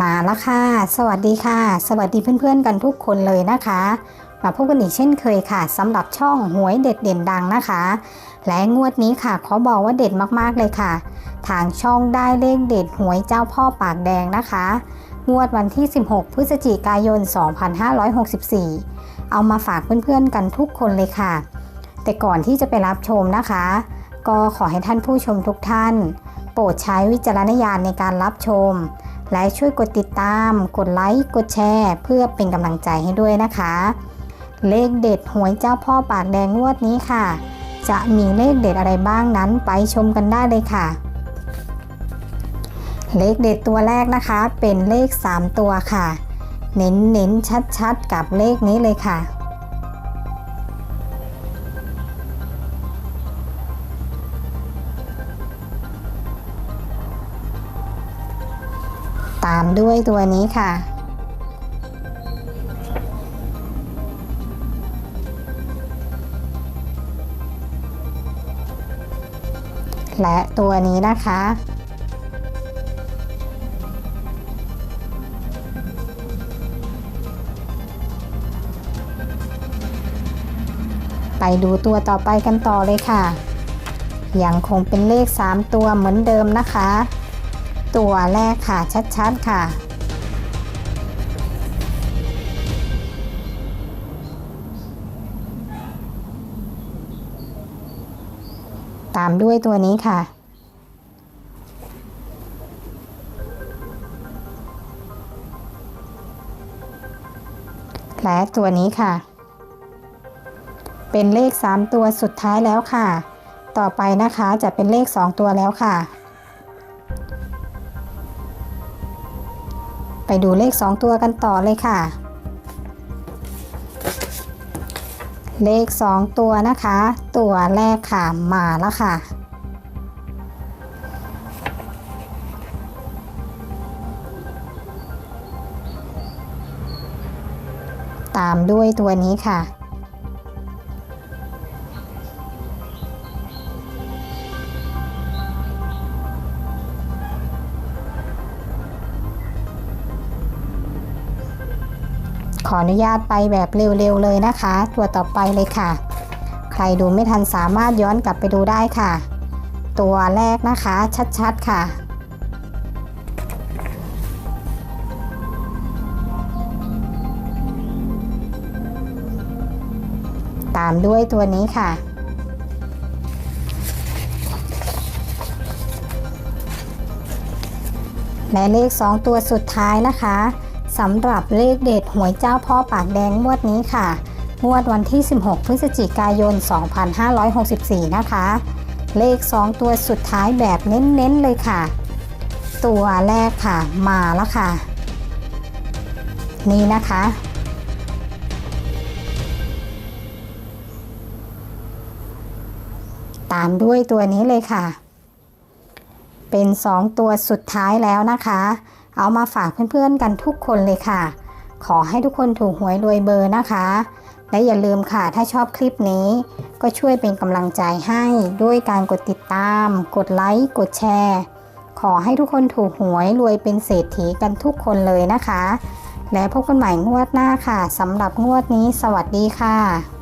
มาแล้วค่ะ สวัสดีค่ะ สวัสดีเพื่อนๆกันทุกคนเลยนะคะ มาพบกันอีกเช่นเคยค่ะสำหรับช่องหวยเด็ดเด่นดังนะคะ และงวดนี้ค่ะขอบอกว่าเด็ดมากๆเลยค่ะ ทางช่องได้เลขเด็ดหวยเจ้าพ่อปากแดงนะคะ งวดวันที่ 16 พฤศจิกายน 2564 เอามาฝากเพื่อนๆกันทุกคนเลยค่ะ แต่ก่อนที่จะไปรับชมนะคะ ก็ขอให้ท่านผู้ชมทุกท่าน โปรดใช้วิจารณญาณในการรับชม และช่วยกดติดตาม กดไลค์ กดแชร์ เพื่อเป็นกำลังใจให้ด้วยนะคะ เลขเด็ดหวยเจ้าพ่อปากแดงงวดนี้ค่ะ จะมีเลขเด็ดอะไรบ้างนั้นไปชมกันได้เลยค่ะ เลขเด็ดตัวแรกนะคะเป็นเลข 3 ตัวค่ะ เน้นเน้นชัดๆ กับเลขนี้เลยค่ะ ตามด้วยตัวนี้ค่ะ และตัวนี้นะคะ ไปดูตัวต่อไปกันต่อเลยค่ะ ยังคงเป็นเลข 3 ตัวเหมือนเดิมนะคะ ตัวแรกค่ะ ชัดๆค่ะ ตามด้วยตัวนี้ค่ะ และตัวนี้ค่ะ เป็นเลข 3 ตัวสุดท้ายแล้วค่ะ ต่อไปนะคะจะเป็นเลข 2 ตัวแล้วค่ะ ไปดูเลข 2 ตัวกันต่อเลยค่ะ เลข 2 ตัวนะคะ ตัวแรกค่ะมาแล้วค่ะ ตามด้วยตัวนี้ค่ะ ออนุญาตไปแบบเร็วๆเลยนะคะ ตัวต่อไปเลยค่ะ ใครดูไม่ทันสามารถย้อนกลับไปดูได้ค่ะ ตัวแรกนะคะชัดๆค่ะตามด้วยตัวนี้ค่ะ และเลข 2 ตัวสุดท้ายนะคะ สำหรับเลขเด็ดหวยเจ้าพ่อปากแดงงวดนี้ค่ะ งวดวันที่ 16 พฤศจิกายน 2564 นะคะ เลข 2 ตัวสุดท้ายแบบเน้นๆเลยค่ะ ตัวแรกค่ะ มาแล้วค่ะ นี่นะคะ ตามด้วยตัวนี้เลยค่ะ เป็น 2 ตัวสุดท้ายแล้วนะคะ เอามาฝากเพื่อนๆกันทุกคนเลยค่ะ ขอให้ทุกคนถูกหวยรวยเบอร์นะคะ และอย่าลืมค่ะถ้าชอบคลิปนี้ ก็ช่วยเป็นกำลังใจให้ด้วยการกดติดตาม กดไลค์กดแชร์ ขอให้ทุกคนถูกหวยรวยเป็นเศรษฐีกันทุกคนเลยนะคะ และพบกันใหม่งวดหน้าค่ะสำหรับงวดนี้ สวัสดีค่ะ